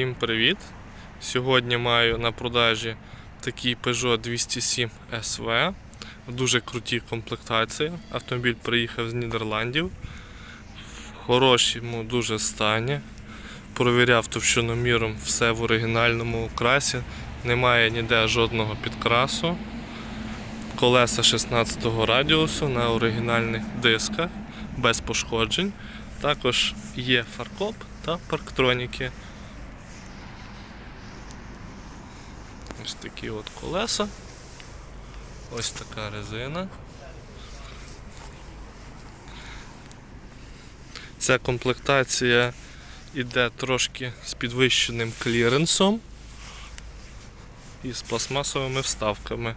Всім привіт! Сьогодні маю на продажі такий Peugeot 207 SV в дуже крутій комплектації. Автомобіль приїхав з Нідерландів в хорошому дуже стані. Провіряв товщиноміром все в оригінальному окрасі. Немає ніде жодного підкрасу. Колеса 16 радіусу на оригінальних дисках без пошкоджень. Також є фаркоп та парктроніки. Ось такі от колеса. Ось така резина. Ця комплектація йде трошки з підвищеним кліренсом і з пластмасовими вставками.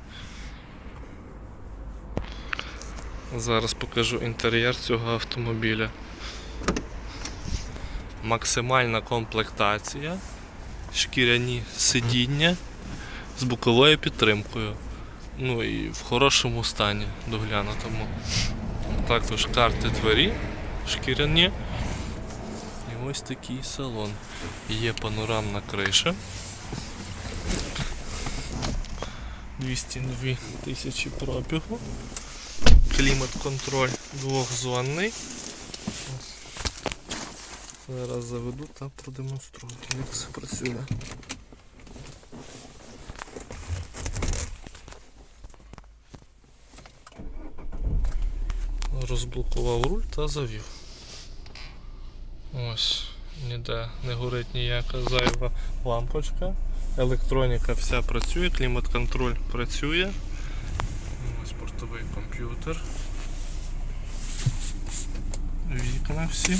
Зараз покажу інтер'єр цього автомобіля. Максимальна комплектація, шкіряні сидіння з боковою підтримкою. Ну і в хорошому стані доглянутому. Також карти двері шкіряні. І ось такий салон. Є панорамна криша. 202 тисячі пробігу. Клімат-контроль двохзонний. Зараз заведу та продемонструю, як це працює. Розблокував руль та завів. Ось, ніде не горить ніяка зайва лампочка. Електроніка вся працює, клімат-контроль працює. Ось бортовий комп'ютер. Вікна всі.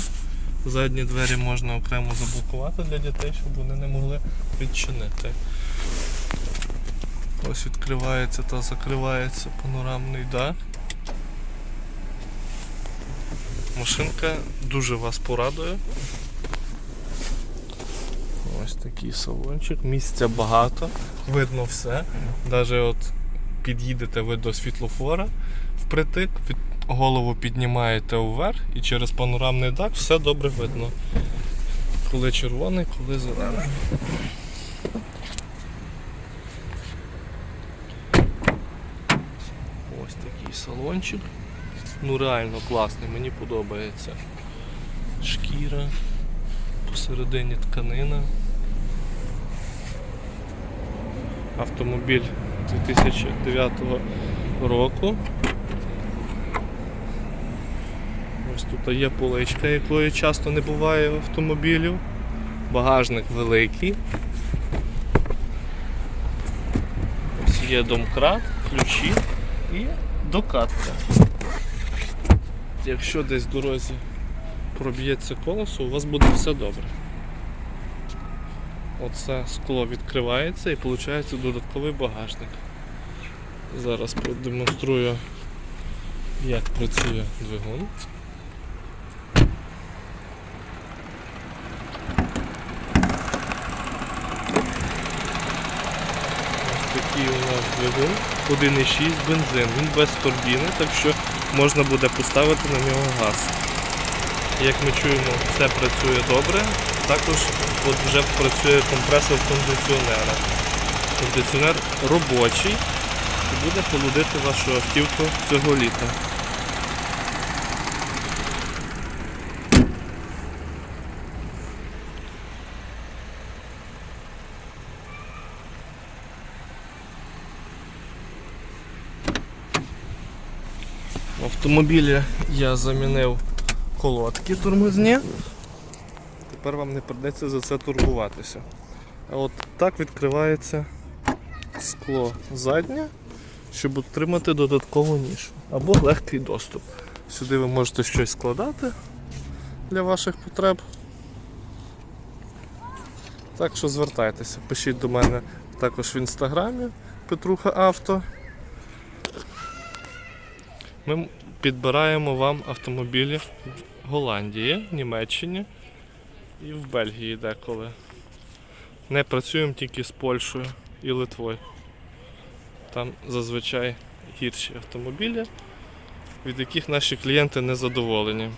Задні двері можна окремо заблокувати для дітей, щоб вони не могли відчинити. Ось відкривається та закривається панорамний дах. Машинка дуже вас порадує. Ось такий салончик, місця багато, видно все. Навіть от під'їдете ви до світлофора впритик, під голову піднімаєте вверх і через панорамний дах все добре видно. Коли червоний, коли зелений. Ось такий салончик. Ну реально класний, мені подобається. Шкіра, посередині тканина. Автомобіль 2009 року. Ось тут є поличка, якої часто не буває автомобілів. Багажник великий. Ось є домкрат, ключі і докатка. Якщо десь в дорозі проб'ється колесо, у вас буде все добре. Оце скло відкривається і виходить додатковий багажник. Зараз продемонструю, як працює двигун. Ось такий у нас двигун 1,6 бензин. Він без турбіни, так що можна буде поставити на нього газ. Як ми чуємо, все працює добре. Також от вже працює компресор кондиціонера. Кондиціонер робочий і буде холодити вашу автівку цього літа. Автомобілі я замінив колодки тормозні. Тепер вам не придеться за це турбуватися. А от так відкривається скло заднє, щоб отримати додаткову нішу або легкий доступ. Сюди ви можете щось складати для ваших потреб. Так що звертайтеся, пишіть до мене також в інстаграмі Петруха Авто. Ми підбираємо вам автомобілі в Голландії, Німеччині і в Бельгії деколи. Не працюємо тільки з Польщею і Литвою. Там зазвичай гірші автомобілі, від яких наші клієнти не задоволені.